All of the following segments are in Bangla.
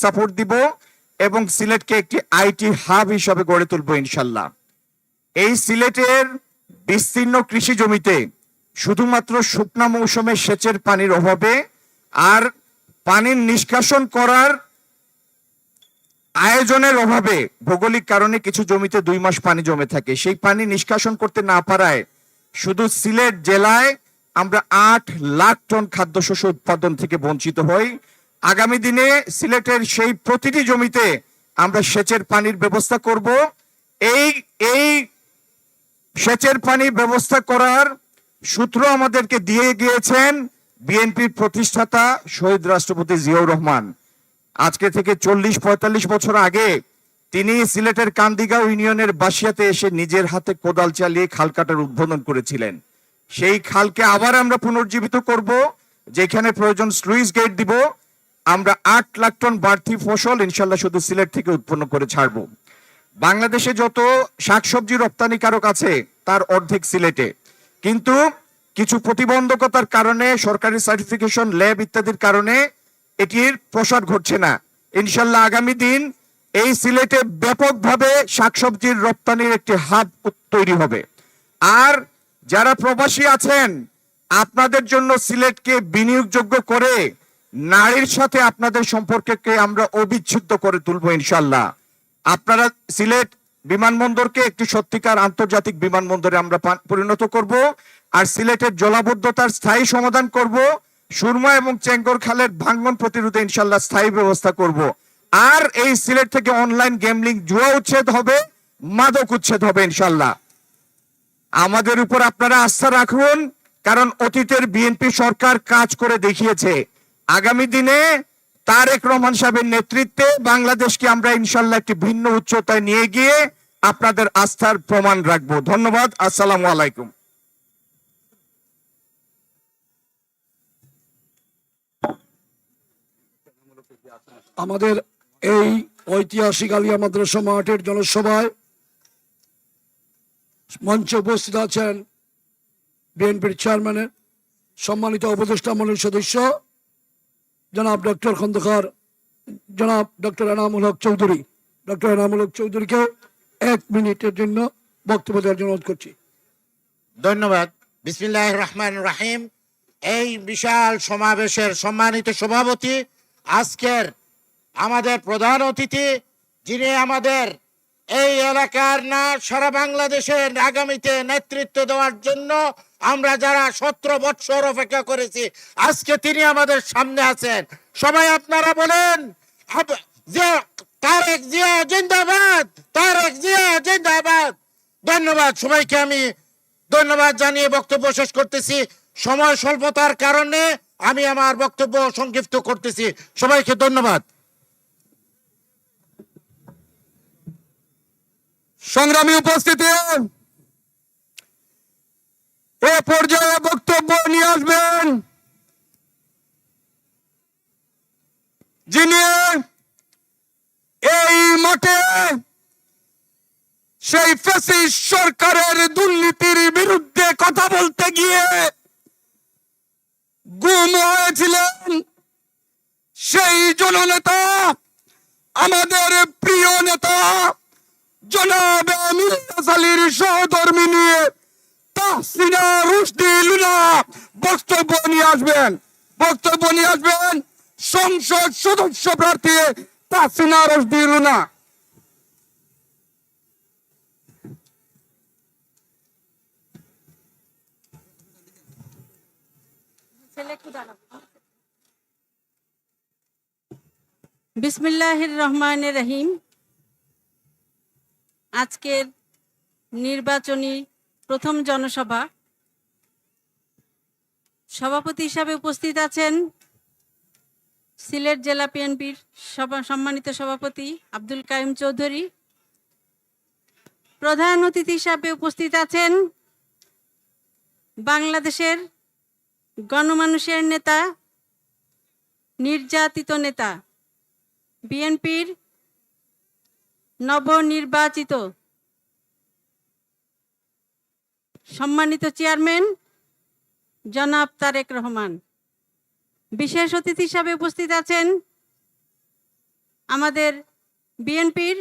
সাপোর্ট দিব এবং সিলেটকে একটি আইটি হাব হিসাবে গড়ে তুলবো ইনশাল্লাহ। এই সিলেটের বিস্তীর্ণ কৃষি জমিতে শুধুমাত্র শুকনা মৌসুমে সেচের পানির অভাবে আর পানির নিষ্কাশন করার আয়োজনের অভাবে ভৌগোলিক কারণে কিছু জমিতে দুই মাস পানি জমে থাকে। সেই পানি নিষ্কাশন করতে না পারায় শুধু সিলেট জেলায় আমরা আট লাখ টন খাদ্যশস্য উৎপাদন থেকে বঞ্চিত হই। আগামী দিনে সিলেটের সেই প্রতিটি জমিতে আমরা সেচের পানির ব্যবস্থা করব। এই এই সেচের পানি ব্যবস্থা করার সূত্র আমাদেরকে দিয়ে গিয়েছেন বিএনপির প্রতিষ্ঠাতা শহীদ রাষ্ট্রপতি জিয়াউর রহমান। আজকে থেকে চল্লিশ, পঁয়তাল্লিশ বছর আগে তিনি সিলেটের কান্দিগাঁও ইউনিয়নের বাসিয়াতে এসে নিজের হাতে কোদাল চালিয়ে খাল কাটার উদ্বোধন করেছিলেন। সেই খালকে আবার আমরা পুনর্জীবিত করব, যেখানে প্রয়োজন স্লুইস গেট দিব। আমরা আট লাখ টন বাড়তি ফসল ইনশাল্লাহ শুধু সিলেট থেকে উৎপন্ন করে ছাড়বো। বাংলাদেশে যত শাকসবজি রপ্তানিকারক আছে, তার অর্ধেক সিলেটে। কিন্তু কিছু প্রতিবন্ধকতার কারণে, সরকারি সার্টিফিকেশন, ল্যাব ইত্যাদির কারণে এটির প্রসার ঘটছে না। ইনশাল্লাহ আগামী দিন এই সিলেটে ব্যাপকভাবে শাকসবজির রপ্তানির একটি হাব তৈরি হবে। আর যারা প্রবাসী আছেন, আপনাদের জন্য সিলেটকে বিনিয়োগযোগ্য করে নারীর সাথে আপনাদের সম্পর্ককে আমরা অবিচ্ছেদ্য করে তুলবো ইনশাল্লাহ আপনারা সিলেট বিমানবন্দরকে একটি সত্যিকার আন্তর্জাতিক বিমানবন্দরে আমরা পরিণত করব আর সিলেটের জলাবদ্ধতার স্থায়ী সমাধান করব, সুরমা এবং চেঙ্গর খালের ভাঙ্গন প্রতিরোধে ইনশাল্লাহ স্থায়ী ব্যবস্থা করব। আর এই সিলেট থেকে অনলাইন গেমলিং জুয়া উচ্ছেদ হবে, মাদক উচ্ছেদ হবে ইনশাল্লাহ আমাদের উপর আপনারা আস্থা রাখুন, কারণ অতীতের বিএনপি সরকার কাজ করে দেখিয়েছে। আগামী দিনে তারেক রহমান সাহেবের নেতৃত্বে বাংলাদেশকে আমরা ইনশাল্লাহ একটি ভিন্ন উচ্চতায় নিয়ে গিয়ে আপনাদের আস্থার প্রমাণ রাখব। ধন্যবাদ। আসসালামু আলাইকুম। আমাদের এই ঐতিহাসিক আলিয়া মাদ্রাসা মাঠের জনসভায় মঞ্চে উপস্থিত আছেন বিএনপির চেয়ারম্যানের সম্মানিত উপদেষ্টা মন্ডলীর সদস্য জনাব ডক্টর খন্দকার, জনাব ডক্টর এনামুল হক চৌধুরী। ডক্টর এনামুল হক চৌধুরীকে এক মিনিটের জন্য বক্তব্য দেওয়ার জন্য অনুরোধ করছি। ধন্যবাদ। বিসমিল্লাহ রহমান রাহিম। এই বিশাল সমাবেশের সম্মানিত সভাপতি, আজকের আমাদের প্রধান অতিথি, যিনি আমাদের এই এলাকার না, সারা বাংলাদেশের আগামীতে নেতৃত্ব দেওয়ার জন্য আমরা যারা সতেরো বৎসর অপেক্ষা করেছি, আজকে তিনি আমাদের সামনে আছেন। সবাই আপনারা বলেন জিয়া, তারেক জিয়া জিন্দাবাদ, তারেক জিয়া জিন্দাবাদ। ধন্যবাদ সবাইকে আমি ধন্যবাদ জানিয়ে বক্তব্য শেষ করতেছি। সময় স্বল্পতার কারণে আমি আমার বক্তব্য সংক্ষিপ্ত করতেছি। সবাইকে ধন্যবাদ। সংগ্রামী উপস্থিতি। এ পর্যায়ে বক্তব্য নিয়ে আসবেন যিনি এই মাঠে সেই ফ্যাসিস্ট সরকারের দুর্নীতির বিরুদ্ধে কথা বলতে গিয়ে গুম হয়েছিলেন। সেই জননেতা আমাদের প্রিয় নেতা জনাব মিল্লাস আলীর সহধর্মী নিয়ে তাহসিনা রুশদি লুনা বক্তব্য নিয়ে আসবেন। বক্তব্য নিয়ে আসবেন সংসদ সদস্য প্রার্থী তাহসিনা রুশদি লুনা। বিসমিল্লাহির রহমানের রহিম। আজকের নির্বাচনী প্রথম জনসভা। সভাপতি হিসাবে উপস্থিত আছেন সিলেট জেলা বিএনপির সভা সম্মানিত সভাপতি আব্দুল কাইম চৌধুরী। প্রধান অতিথি হিসাবে উপস্থিত আছেন বাংলাদেশের গণমানুষের নেতা, নির্যাতিত নেতা বিএনপির নবনির্বাচিত সম্মানিত চেয়ারম্যান জনাব তারেক রহমান, বিশেষ অতিথি হিসাবে উপস্থিত আছেন আমাদের বিএনপির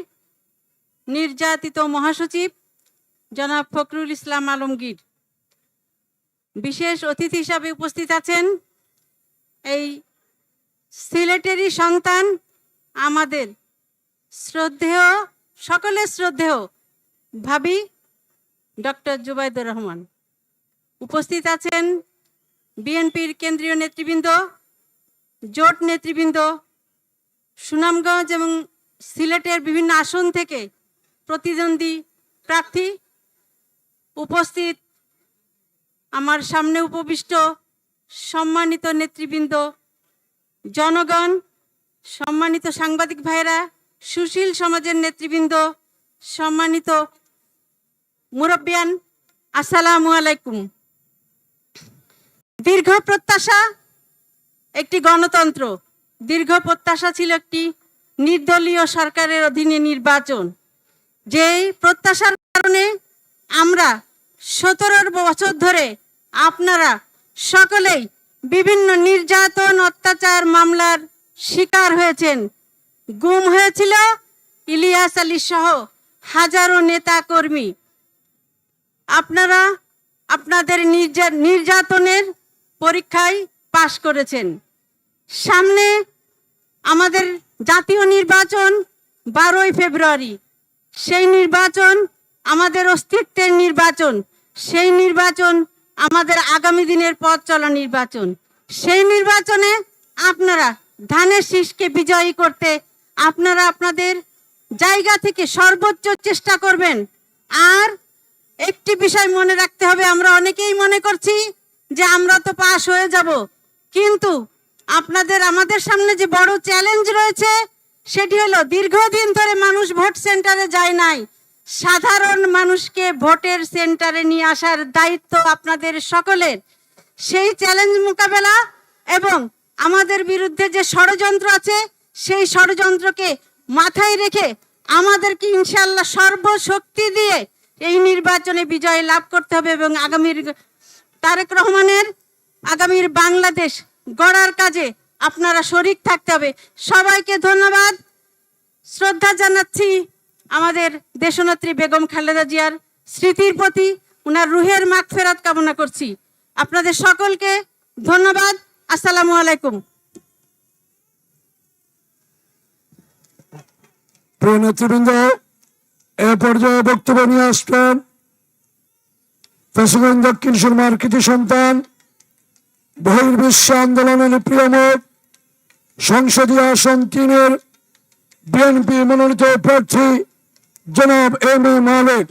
নির্যাতিত মহাসচিব জনাব ফখরুল ইসলাম আলমগীর। বিশেষ অতিথি হিসাবে উপস্থিত আছেন এই সিলেটেরই সন্তান আমাদের শ্রদ্ধেয়, সকলের শ্রদ্ধেয় ভাবি ডক্টর জুবাইদুর রহমান। উপস্থিত আছেন বিএনপির কেন্দ্রীয় নেতৃবৃন্দ, জোট নেতৃবৃন্দ, সুনামগঞ্জ এবং সিলেটের বিভিন্ন আসন থেকে প্রতিদ্বন্দ্বী প্রার্থী উপস্থিত। আমার সামনে উপবিষ্ট সম্মানিত নেতৃবৃন্দ, জনগণ, সম্মানিত সাংবাদিক ভাইয়েরা সুশীল সমাজের নেতৃবৃন্দ, সম্মানিত মুরব্বিয়ান, আসসালামু আলাইকুম। দীর্ঘ প্রত্যাশা, একটি গণতন্ত্র। দীর্ঘ প্রত্যাশা ছিল একটি নির্দলীয় সরকারের অধীনে নির্বাচন। যেই প্রত্যাশার কারণে আমরা সতেরো বছর ধরে আপনারা সকলেই বিভিন্ন নির্যাতন, অত্যাচার, মামলার শিকার হয়েছেন। গুম হয়েছিল ইলিয়াস আলী সহ হাজারো নেতা কর্মী আপনারা আপনাদের নির্যা- নির্যাতনের পরীক্ষায় পাশ করেছেন। সামনে আমাদের জাতীয় নির্বাচন বারোই ফেব্রুয়ারি। সেই নির্বাচন, আমাদের অস্তিত্বের নির্বাচন, সেই নির্বাচন, আমাদের আগামী দিনের পথ চলা নির্বাচন। সেই নির্বাচনে আপনারা ধানের শীষকে বিজয়ী করতে আপনারা আপনাদের জায়গা থেকে সর্বোচ্চ চেষ্টা করবেন। আর একটি বিষয় মনে রাখতে হবে, আমরা অনেকেই মনে করছি যে আমরা তো পাশ হয়ে যাব, কিন্তু আপনাদের, আমাদের সামনে যে বড় চ্যালেঞ্জ রয়েছে, সেটি হলো দীর্ঘদিন ধরে মানুষ ভোট সেন্টারে যায় নাই। সাধারণ মানুষকে ভোটের সেন্টারে নিয়ে আসার দায়িত্ব আপনাদের সকলের। সেই চ্যালেঞ্জ মোকাবেলা এবং আমাদের বিরুদ্ধে যে ষড়যন্ত্র আছে সেই ষড়যন্ত্রকে মাথায় রেখে আমাদেরকে ইনশাল্লাহ সর্বশক্তি দিয়ে এই নির্বাচনে বিজয় লাভ করতে হবে এবং আগামীর তারেক রহমানের আগামীর বাংলাদেশ গড়ার কাজে আপনারা শরিক থাকতে হবে। সবাইকে ধন্যবাদ। শ্রদ্ধা জানাচ্ছি আমাদের দেশনেত্রী বেগম খালেদা জিয়ার স্মৃতির প্রতি, উনার রুহের মাগফেরাত কামনা করছি। আপনাদের সকলকে ধন্যবাদ। আসসালামু আলাইকুম। প্রিয় নেতৃবৃন্দ, এ পর্যায়ে বক্তব্য নিয়ে আসবেন প্রেসিডেন্ট দক্ষিণ সুরমার কৃতি সন্তান, বহির্বিশ্ব আন্দোলনের প্রিয়মত সংসদীয় আসন তিনের বিএনপি মনোনীত প্রার্থী জনাব এম এ মালিক।